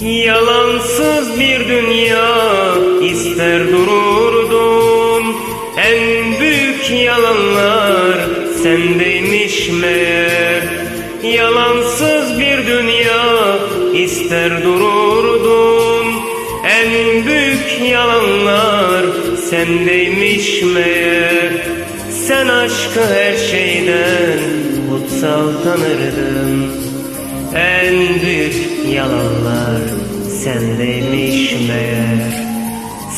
Yalansız bir dünya ister dururdun. En büyük yalanlar sendeymiş meğer. Yalansız bir dünya ister dururdun. En büyük yalanlar sendeymiş meğer. Sen aşkı her şeyden kutsal tanırdın en büyük yalanlar sendeymiş meğer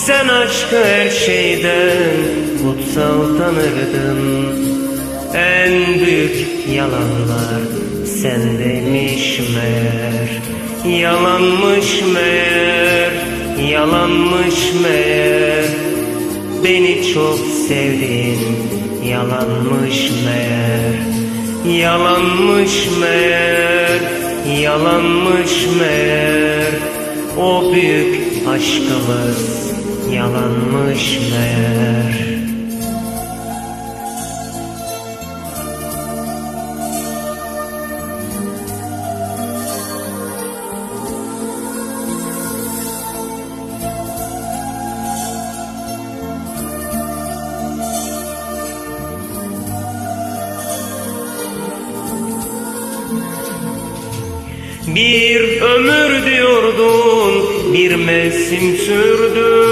Sen aşkı her şeyden kutsal tanırdın. En büyük yalanlar sendeymiş meğer Yalanmış meğer, yalanmış meğer. Beni çok sevdin, yalanmış meğer. Yalanmış meğer, yalanmış meğer O büyük aşkımız yalanmış meğer Bir ömür diyordun, bir mevsim sürdü.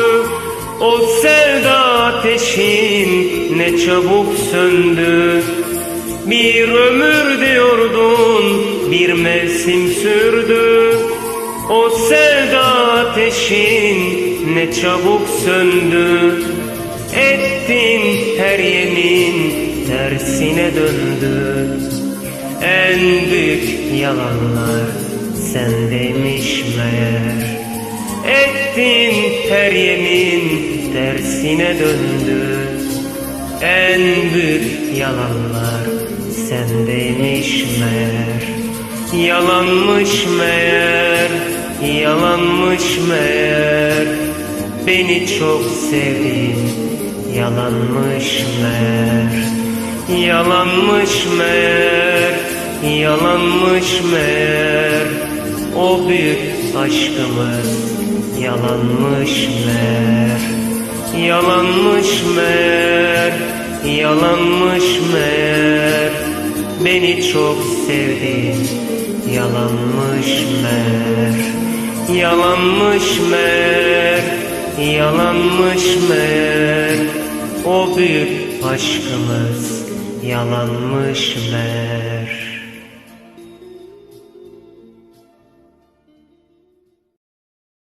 O sevda ateşin ne çabuk söndü. Bir ömür diyordun, bir mevsim sürdü. O sevda ateşin ne çabuk söndü. Ettin her yemin tersine döndü. En büyük yalanlar sendeymiş meğer. Ettin her yemin tersine döndü. En büyük yalanlar sendeymiş meğer. Yalanmış meğer, yalanmış meğer. Beni çok sevdin, yalanmış meğer. Yalanmış meğer, yalanmış meğer O büyük aşkımız yalanmış meğer Yalanmış meğer, yalanmış meğer Beni çok sevdin, yalanmış meğer Yalanmış meğer, yalanmış meğer O büyük aşkımız yalanmış meğer